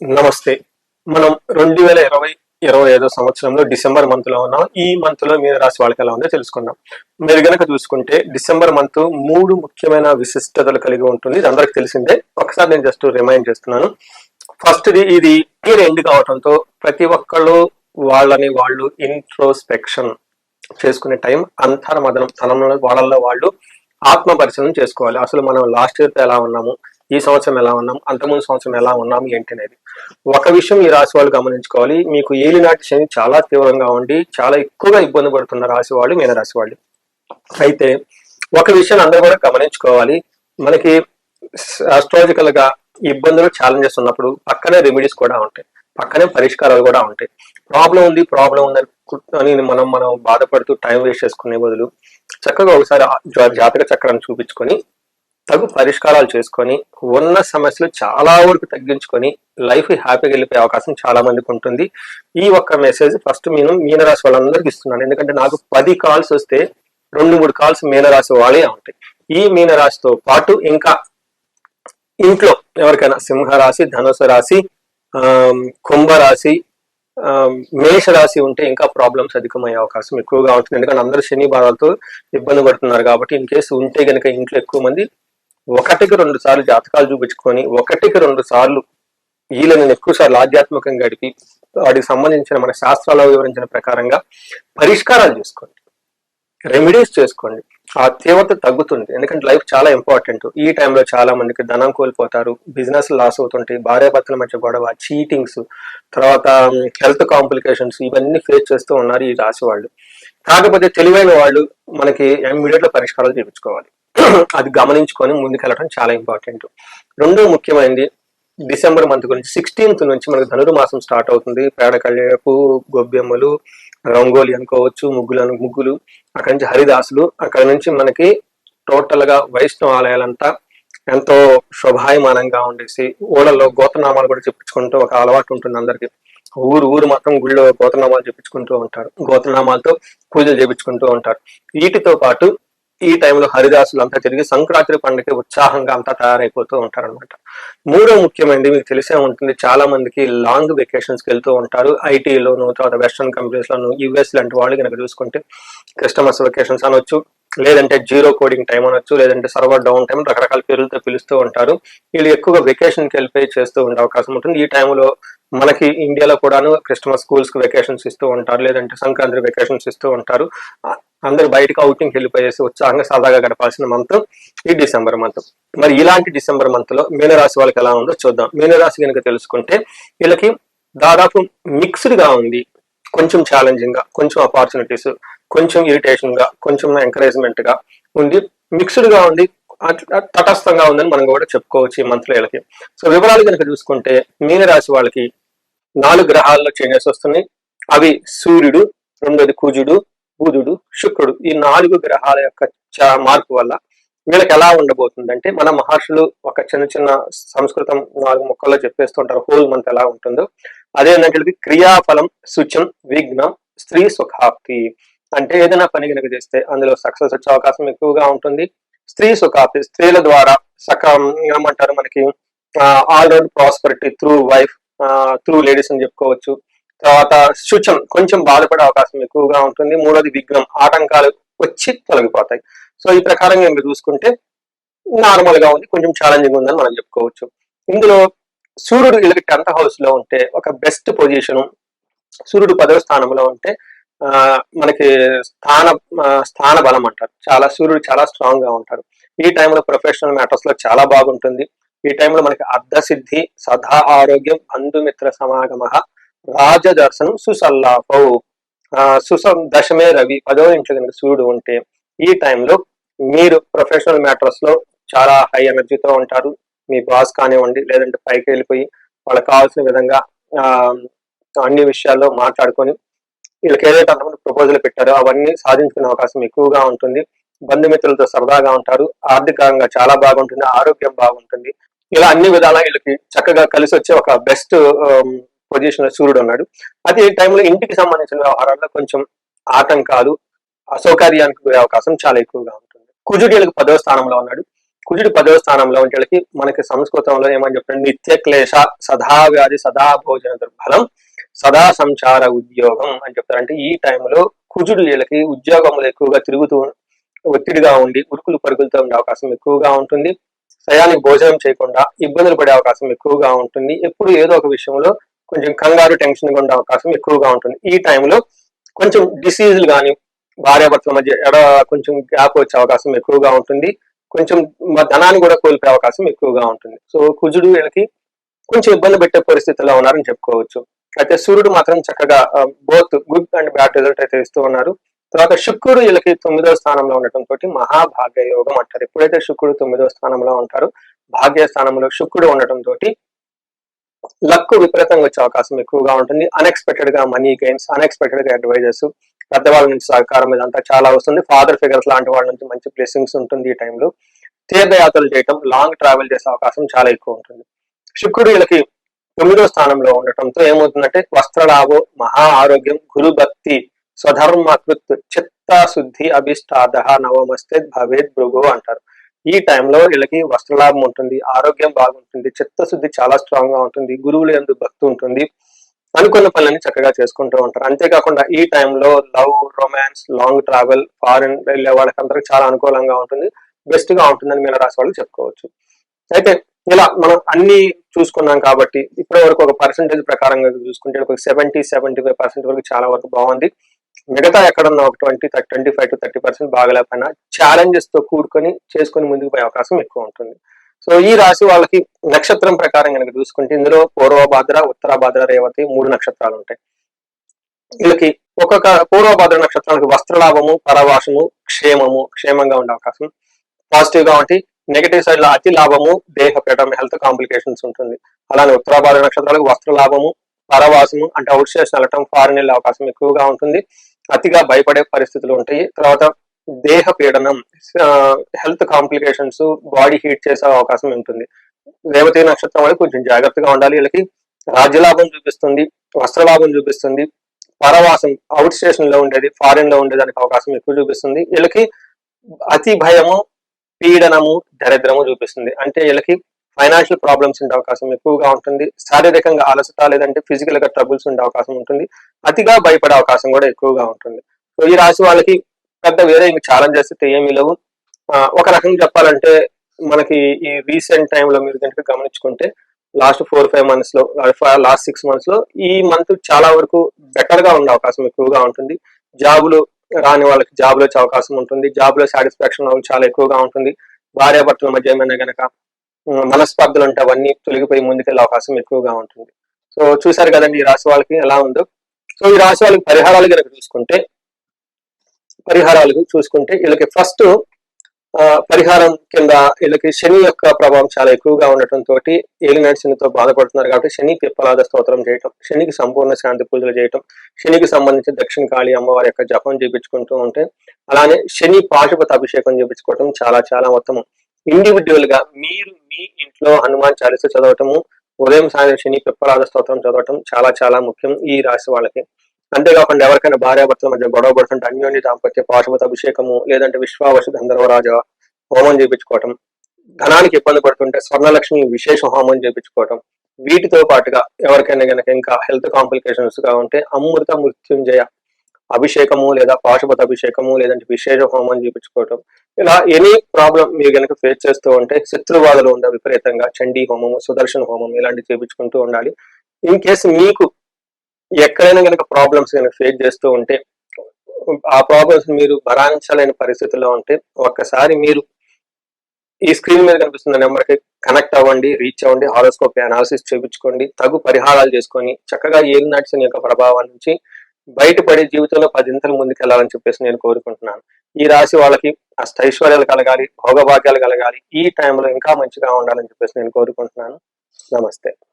నమస్తే. మనం రెండు వేల ఇరవై ఇరవై ఐదో సంవత్సరంలో డిసెంబర్ మంత్లో ఉన్నాం. ఈ మంత్లో మీరు రాసి వాళ్ళకి ఎలా ఉందో తెలుసుకుందాం. మీరు గనక చూసుకుంటే డిసెంబర్ మంత్ మూడు ముఖ్యమైన విశిష్టతలు కలిగి ఉంటుంది. ఇది అందరికి తెలిసిందే. ఒకసారి నేను జస్ట్ రిమైండ్ చేస్తున్నాను. ఫస్ట్ ఇది ఇది ఇయర్ ఎండ్ కావడంతో ప్రతి ఒక్కళ్ళు వాళ్ళని వాళ్ళు ఇంట్రోస్పెక్షన్ చేసుకునే టైం అంతర్మదనం తనంలో వాళ్ళల్లో వాళ్ళు ఆత్మ పరిశీలన చేసుకోవాలి. అసలు మనం లాస్ట్ ఇయర్ ఎలా ఉన్నాము? ఈ సంవత్సరం ఎలా ఉన్నాం? అంతకుముందు సంవత్సరం ఎలా ఉన్నాం? ఏంటి అనేది. ఒక విషయం ఈ రాశి వాళ్ళు గమనించుకోవాలి. మీకు ఏలినాటి శని చాలా తీవ్రంగా ఉండి చాలా ఎక్కువగా ఇబ్బంది పడుతున్న రాశి వాళ్ళు మీనరాశి వాళ్ళు. అయితే ఒక విషయం అందరూ కూడా గమనించుకోవాలి. మనకి ఆస్ట్రాలజికల్గా ఇబ్బందులు ఛాలెంజెస్ ఉన్నప్పుడు పక్కనే రెమెడీస్ కూడా ఉంటాయి. పక్కనే పరిష్కారాలు కూడా ఉంటాయి. ప్రాబ్లం ఉంది ప్రాబ్లం ఉందని అని మనం మనం బాధపడుతూ టైం వేస్ట్ చేసుకునే బదులు చక్కగా ఒకసారి జా- జాతక చక్రాన్ని చూపించుకొని తగు పరిష్కారాలు చేసుకొని ఉన్న సమస్యలు చాలా వరకు తగ్గించుకొని లైఫ్ హ్యాపీగా వెళ్ళిపోయే అవకాశం చాలా మందికి ఉంటుంది. ఈ ఒక్క మెసేజ్ ఫస్ట్ నేను మీనరాశి వాళ్ళందరికీ ఇస్తున్నాను. ఎందుకంటే నాకు పది కాల్స్ వస్తే రెండు మూడు కాల్స్ మీనరాశి వాళ్ళే ఉంటాయి. ఈ మీనరాశితో పాటు ఇంకా ఇంట్లో ఎవరికైనా సింహరాశి ధనుసు రాశి ఆమ్, కుంభరాశి మేషరాశి మేష రాశి ఉంటే ఇంకా ప్రాబ్లమ్స్ అధికమయ్యే అవకాశం ఎక్కువగా ఉంటుంది. ఎందుకంటే అందరూ శని బాధలతో ఇబ్బంది పడుతున్నారు కాబట్టి ఇన్ కేసు ఉంటే కనుక ఇంట్లో ఎక్కువ మంది ఒకటికి రెండు సార్లు జాతకాలు చూపించుకొని ఒకటికి రెండు సార్లు వీళ్ళని ఎక్కువసార్లు ఆధ్యాత్మికంగా గడిపి వాటికి సంబంధించిన మన శాస్త్రాల్లో వివరించిన ప్రకారంగా పరిష్కారాలు చేసుకోండి. రెమెడీస్ చేసుకోండి. ఆ తీవ్రత తగ్గుతుంది. ఎందుకంటే లైఫ్ చాలా ఇంపార్టెంట్ ఈ టైంలో చాలా మందికి ధనం కోల్పోతారు. బిజినెస్ లాస్ అవుతుంటాయి. భార్యాభర్తల మధ్య గొడవ చీటింగ్స్ తర్వాత హెల్త్ కాంప్లికేషన్స్ ఇవన్నీ ఫేస్ చేస్తూ ఉన్నారు ఈ రాశి వాళ్ళు. కాకపోతే తెలివైన వాళ్ళు మనకి ఇమీడియట్లో పరిష్కారాలు చూపించుకోవాలి అది గమనించుకొని ముందుకెళ్ళడం చాలా ఇంపార్టెంట్. రెండో ముఖ్యమైనది డిసెంబర్ మంత్ గురించి. సిక్స్టీన్త్ నుంచి మనకు ధనుర్మాసం స్టార్ట్ అవుతుంది. పేడ కళ్యాపు గొబ్బెమ్మలు రంగోలి అనుకోవచ్చు ముగ్గులు ముగ్గులు. అక్కడి నుంచి హరిదాసులు అక్కడి నుంచి మనకి టోటల్గా వైష్ణవ ఆలయాలంతా ఎంతో శోభాయమానంగా ఉండేసి ఊళ్ళలో గోతనామాలు కూడా చెప్పించుకుంటూ ఒక అలవాటు ఉంటుంది అందరికి. ఊరు ఊరు మాత్రం గుళ్ళో గోతనామాలు చెప్పించుకుంటూ ఉంటారు. గోతనామాలతో పూజలు చేపించుకుంటూ ఉంటారు. వీటితో పాటు ఈ టైంలో హరిదాసులు అంతా తిరిగి సంక్రాంతి పండుగకి ఉత్సాహంగా అంతా తయారైపోతూ ఉంటారనమాట మూడో ముఖ్యమైనది మీకు తెలిసే ఉంటుంది చాలా మందికి లాంగ్ వెకేషన్స్కి వెళ్తూ ఉంటారు. ఐటీలోను తర్వాత వెస్ట్రన్ కంపెనీస్ లోను యుఎస్ లాంటి వాళ్ళు కనుక చూసుకుంటే క్రిస్టమస్ వెకేషన్స్ అనొచ్చు లేదంటే జీరో కోడింగ్ టైం అనొచ్చు లేదంటే సర్వర్ డౌన్ టైం రకరకాల పేర్లతో పిలుస్తూ ఉంటారు. వీళ్ళు ఎక్కువగా వెకేషన్కి వెళ్ళిపోయి చేస్తూ ఉండే అవకాశం ఉంటుంది. ఈ టైంలో మనకి ఇండియాలో కూడాను క్రిస్టమస్ స్కూల్స్కి వెకేషన్స్ ఇస్తూ ఉంటారు లేదంటే సంక్రాంతి వెకేషన్స్ ఇస్తూ ఉంటారు. అందరు బయటకు అవుటింగ్ వెళ్ళిపోయేసి ఉత్సాహంగా సరదాగా గడపాల్సిన మంత్ ఈ డిసెంబర్ మంత్ మరి ఇలాంటి డిసెంబర్ మంత్లో మీనరాశి వాళ్ళకి ఎలా ఉందో చూద్దాం. మీనరాశి కనుక తెలుసుకుంటే వీళ్ళకి దాదాపు మిక్స్డ్గా ఉంది. కొంచెం ఛాలెంజింగ్గా కొంచెం ఆపర్చునిటీస్ కొంచెం ఇరిటేషన్గా కొంచెం ఎంకరేజ్మెంట్గా ఉంది మిక్స్డ్గా ఉంది తటస్థంగా ఉందని మనం కూడా చెప్పుకోవచ్చు ఈ మంత్ వీళ్ళకి. సో వివరాలు కనుక చూసుకుంటే మీనరాశి వాళ్ళకి నాలుగు గ్రహాల్లో చేంజెస్ వస్తున్నాయి. అవి సూర్యుడు రెండోది కుజుడు బుధుడు శుక్రుడు ఈ నాలుగు గ్రహాల యొక్క మార్పు వల్ల వీళ్ళకి ఎలా ఉండబోతుందంటే మన మహర్షులు ఒక చిన్న చిన్న సంస్కృతం నాలుగు మొక్కల్లో చెప్పేస్తుంటారు. హోల్ మంత్ ఎలా ఉంటుందో. అదే క్రియాఫలం శుచం విఘ్నం స్త్రీ సుఖాప్తి. అంటే ఏదైనా పని కనుక చేస్తే అందులో సక్సెస్ వచ్చే అవకాశం ఎక్కువగా ఉంటుంది. స్త్రీ సుఖాప్తి స్త్రీల ద్వారా సక ఏమంటారు మనకి all round prosperity through wife through ladies అని చెప్పుకోవచ్చు. తర్వాత శుచం కొంచెం బాధపడే అవకాశం ఎక్కువగా ఉంటుంది. మూడోది విఘ్నం ఆటంకాలు వచ్చి తొలగిపోతాయి. సో ఈ ప్రకారంగా మీరు చూసుకుంటే నార్మల్గా ఉంది కొంచెం ఛాలెంజింగ్ ఉందని మనం చెప్పుకోవచ్చు. ఇందులో సూర్యుడు వీళ్ళకి టెన్త్ హౌస్లో ఉంటే ఒక బెస్ట్ పొజిషన్ సూర్యుడు పదవ స్థానంలో ఉంటే ఆ మనకి స్థాన స్థాన బలం అంటారు. చాలా సూర్యుడు చాలా స్ట్రాంగ్గా ఉంటారు ఈ టైంలో ప్రొఫెషనల్ మ్యాటర్స్లో చాలా బాగుంటుంది. ఈ టైంలో మనకి అర్ధసిద్ధి సదా ఆరోగ్యం బంధుమిత్ర సమాగమ రాజదర్శనం సుసల్లాపౌ ఆ, సుస దశమే రవి పదవ ఇంట్లో కనుక సూర్యుడు ఉంటే ఈ టైంలో మీరు ప్రొఫెషనల్ మ్యాటర్స్లో చాలా హై ఎనర్జీతో ఉంటారు. మీ బాస్ కానివ్వండి లేదంటే పైకి వెళ్ళిపోయి వాళ్ళకి కావాల్సిన విధంగా ఆ, అన్ని విషయాల్లో మాట్లాడుకొని వీళ్ళకి ఏదైతే అంతమంది ప్రపోజల్ పెట్టారో అవన్నీ సాధించుకునే అవకాశం ఎక్కువగా ఉంటుంది. బంధుమిత్రులతో సరదాగా ఉంటారు. ఆర్థికంగా చాలా బాగుంటుంది. ఆరోగ్యం బాగుంటుంది. ఇలా అన్ని విధాలా వీళ్ళకి చక్కగా కలిసి వచ్చే ఒక బెస్ట్ పొజిషన్లో సూర్యుడు ఉన్నాడు. అదే టైంలో ఇంటికి సంబంధించిన వ్యవహారాల్లో కొంచెం ఆటంకాలు అసౌకర్యానికి గురే అవకాశం చాలా ఎక్కువగా ఉంటుంది. కుజుడు వీళ్ళకి పదవ స్థానంలో ఉన్నాడు. కుజుడు పదవ స్థానంలో ఉండేకి మనకి సంస్కృతంలో ఏమని చెప్తారు నిత్య క్లేశ సదా వ్యాధి సదా భోజన దుర్బలం సదా సంచార ఉద్యోగం అని చెప్తారు. అంటే ఈ టైంలో కుజుడు వీళ్ళకి ఉద్యోగంలో ఎక్కువగా తిరుగుతూ ఒత్తిడిగా ఉండి ఉరుకులు పరుగులతో ఉండే అవకాశం ఎక్కువగా ఉంటుంది. సయానికి భోజనం చేయకుండా ఇబ్బందులు పడే అవకాశం ఎక్కువగా ఉంటుంది. ఎప్పుడు ఏదో ఒక విషయంలో కొంచెం కంగారు టెన్షన్గా ఉండే అవకాశం ఎక్కువగా ఉంటుంది. ఈ టైంలో కొంచెం డిసీజులు కానీ భార్యాభర్తల మధ్య ఎడ కొంచెం గ్యాప్ వచ్చే అవకాశం ఎక్కువగా ఉంటుంది. కొంచెం ధనాన్ని కూడా కోల్పోయే అవకాశం ఎక్కువగా ఉంటుంది. సో కుజుడు వీళ్ళకి కొంచెం ఇబ్బంది పెట్టే పరిస్థితుల్లో ఉన్నారని చెప్పుకోవచ్చు. అయితే సూర్యుడు మాత్రం చక్కగా both good and bad result అయితే ఇస్తూ ఉన్నారు. తర్వాత శుక్రుడు వీళ్ళకి తొమ్మిదవ స్థానంలో ఉండటం తోటి మహాభాగ్య యోగం అంటారు. ఎప్పుడైతే శుక్రుడు తొమ్మిదవ స్థానంలో ఉంటారో భాగ్య స్థానంలో శుక్రుడు ఉండటం తోటి లక్ విపరీతంగా వచ్చే అవకాశం ఎక్కువగా ఉంటుంది. అన్ఎక్స్పెక్టెడ్గా మనీ గెయిన్స్ అన్ఎక్స్పెక్టెడ్గా అడ్వైజర్స్ పెద్దవాళ్ళ నుంచి సహకారం ఇదంతా చాలా వస్తుంది. ఫాదర్ ఫిగర్స్ లాంటి వాళ్ళ నుంచి మంచి బ్లెస్సింగ్స్ ఉంటుంది ఈ టైంలో తీర్థయాత్రలు చేయటం లాంగ్ ట్రావెల్ చేసే అవకాశం చాలా ఎక్కువ ఉంటుంది. శుక్రుడు వీళ్ళకి తొమ్మిదో స్థానంలో ఉండటంతో ఏమవుతుందంటే వస్త్రలాభం మహా ఆరోగ్యం గురు భక్తి స్వధర్మకృత్ చిత్తశుద్ధి అభిష్టాద నవమస్తే భవేద్ భృగు అంటారు. ఈ టైంలో వీళ్ళకి వస్త్రలాభం ఉంటుంది ఆరోగ్యం బాగుంటుంది చిత్తశుద్ధి చాలా స్ట్రాంగ్గా ఉంటుంది గురువులు ఎందుకు భక్తి ఉంటుంది. అనుకున్న పనులన్నీ చక్కగా చేసుకుంటూ ఉంటారు. అంతేకాకుండా ఈ టైంలో love romance long travel foreign వెళ్ళే వాళ్ళకి అందరికి చాలా అనుకూలంగా ఉంటుంది. బెస్ట్గా ఉంటుందని మీన రాశి వాళ్ళు చెప్పుకోవచ్చు. అయితే ఇలా మనం అన్ని చూసుకున్నాం కాబట్టి ఇప్పటి వరకు ఒక పర్సంటేజ్ ప్రకారంగా చూసుకుంటే ఒక సెవెంటీ సెవెంటీ ఫైవ్ పర్సెంట్ వరకు చాలా వరకు బాగుంది. మిగతా ఎక్కడన్నా ఒక twenty twenty five to thirty percent బాగలేకపోయినా ఛాలెంజెస్తో కూడుకొని చేసుకొని ముందుకు పోయే అవకాశం ఎక్కువ ఉంటుంది. సో ఈ రాశి వాళ్ళకి నక్షత్రం ప్రకారం కనుక చూసుకుంటే ఇందులో పూర్వభాద్ర ఉత్తరాభాద్ర రేవతి మూడు నక్షత్రాలు ఉంటాయి. వీళ్ళకి ఒక్కొక్క పూర్వభాద్ర నక్షత్రానికి వస్త్రలాభము పరవాసము క్షేమము క్షేమంగా ఉండే అవకాశం. పాజిటివ్గా ఉంటే నెగటివ్ సైడ్లో అతి లాభము దేహపీఠం హెల్త్ కాంప్లికేషన్స్ ఉంటుంది. అలానే ఉత్తరాభాద్ర నక్షత్రాలకు వస్త్ర లాభము పరవాసము అంటే అవుట్ స్టేషన్ వెళ్ళటం ఫారిన్ వెళ్ళే అవకాశం ఎక్కువగా ఉంటుంది. అతిగా భయపడే పరిస్థితులు ఉంటాయి. తర్వాత దేహ పీడనం హెల్త్ కాంప్లికేషన్స్ బాడీ హీట్ చేసే అవకాశం ఉంటుంది. రేవతి నక్షత్రం అనేది కొంచెం జాగ్రత్తగా ఉండాలి. వీళ్ళకి రాజ్యలాభం చూపిస్తుంది వస్త్రలాభం చూపిస్తుంది పరవాసం అవుట్ స్టేషన్లో ఉండేది ఫారిన్లో ఉండేదానికి అవకాశం ఎక్కువ చూపిస్తుంది. వీళ్ళకి అతి భయము పీడనము దరిద్రము చూపిస్తుంది. అంటే వీళ్ళకి ఫైనాన్షియల్ ప్రాబ్లమ్స్ ఉండే అవకాశం ఎక్కువగా ఉంటుంది. శారీరకంగా అలసట లేదంటే ఫిజికల్గా ట్రబుల్స్ ఉండే అవకాశం ఉంటుంది. అతిగా భయపడే అవకాశం కూడా ఎక్కువగా ఉంటుంది. సో ఈ రాశి వాళ్ళకి పెద్ద వేరే ఇంకా ఛాలెంజెస్ అయితే ఏమీ లేవు. ఆ, ఒక రకంగా చెప్పాలంటే మనకి ఈ రీసెంట్ టైంలో మీరు కనుక గమనించుకుంటే లాస్ట్ ఫోర్ ఫైవ్ మంత్స్లో లాస్ట్ సిక్స్ మంత్స్లో ఈ మంత్ చాలా వరకు బెటర్గా ఉండే అవకాశం ఎక్కువగా ఉంటుంది. జాబులు రాని వాళ్ళకి జాబ్ వచ్చే అవకాశం ఉంటుంది. జాబ్లో సాటిస్ఫాక్షన్ చాలా ఎక్కువగా ఉంటుంది. భార్యాభర్తల మధ్య ఏమైనా గనక మనస్పర్ధలు ఉంటే అవన్నీ తొలగిపోయి ముందుకెళ్ళే అవకాశం ఎక్కువగా ఉంటుంది. సో చూసారు కదండి ఈ రాశి వాళ్ళకి ఎలా ఉందో. సో ఈ రాశి వాళ్ళకి పరిహారాలు కనుక చూసుకుంటే పరిహారాలు చూసుకుంటే వీళ్ళకి ఫస్ట్ పరిహారం కింద వీళ్ళకి శని యొక్క ప్రభావం చాలా ఎక్కువగా ఉండటం తోటి ఏలినాటి శనితో బాధపడుతున్నారు కాబట్టి శని పిప్పలాద స్తోత్రం చేయటం శనికి సంపూర్ణ శాంతి పూజలు చేయటం శనికి సంబంధించి దక్షిణ కాళి అమ్మవారి యొక్క జపం చేపించుకుంటూ ఉంటే అలానే శని పాశుపత అభిషేకం చేపించుకోవటం చాలా చాలా ఉత్తమం. ఇండివిజువల్గా మీరు మీ ఇంట్లో హనుమాన్ చాలీస చదవటము ఉదయం సాయంత్రం శని పిప్పలాద స్తోత్రం చదవటం చాలా చాలా ముఖ్యం ఈ రాశి వాళ్ళకి. అంతేకాకుండా ఎవరికైనా భార్యాభర్తల మధ్య గొడవ పడుతుంటే అన్యోన్య దాంపత్య పాశుపత అభిషేకము లేదంటే విశ్వావశ గంధర్వరాజ హోమం చేయించుకోవటం ధనానికి ఇబ్బంది పడుతుంటే స్వర్ణలక్ష్మి విశేష హోమం చేయించుకోవటం వీటితో పాటుగా ఎవరికైనా గనక ఇంకా హెల్త్ కాంప్లికేషన్స్గా ఉంటే అమృత మృత్యుంజయ అభిషేకము లేదా పాశుపత అభిషేకము లేదంటే విశేష హోమం చేయించుకోవటం ఇలా ఎనీ ప్రాబ్లం మీరు గనక ఫేస్ చేస్తూ ఉంటే శత్రువాదులు ఉందా విపరీతంగా. చండీ హోమము సుదర్శన హోమం ఇలాంటివి చేయించుకుంటూ ఉండాలి. ఇన్ కేసు మీకు ఎక్కడైనా కనుక ప్రాబ్లమ్స్ కనుక ఫేస్ చేస్తూ ఉంటే ఆ ప్రాబ్లమ్స్ మీరు భరాంచలేని పరిస్థితుల్లో ఉంటే ఒక్కసారి మీరు ఈ స్క్రీన్ మీద కనిపిస్తున్న నెంబర్కి కనెక్ట్ అవ్వండి రీచ్ అవ్వండి హారోస్కోపీ అనాలిసిస్ చేయించుకోండి తగు పరిహారాలు చేసుకొని చక్కగా ఏం నడిచిన యొక్క ప్రభావం నుంచి బయటపడి జీవితంలో పదింతలు ముందుకు వెళ్ళాలని చెప్పేసి నేను కోరుకుంటున్నాను. ఈ రాశి వాళ్ళకి అష్టైశ్వర్యాలు కలగాలి భోగభాగ్యాలు కలగాలి ఈ టైంలో ఇంకా మంచిగా ఉండాలని చెప్పేసి నేను కోరుకుంటున్నాను. నమస్తే.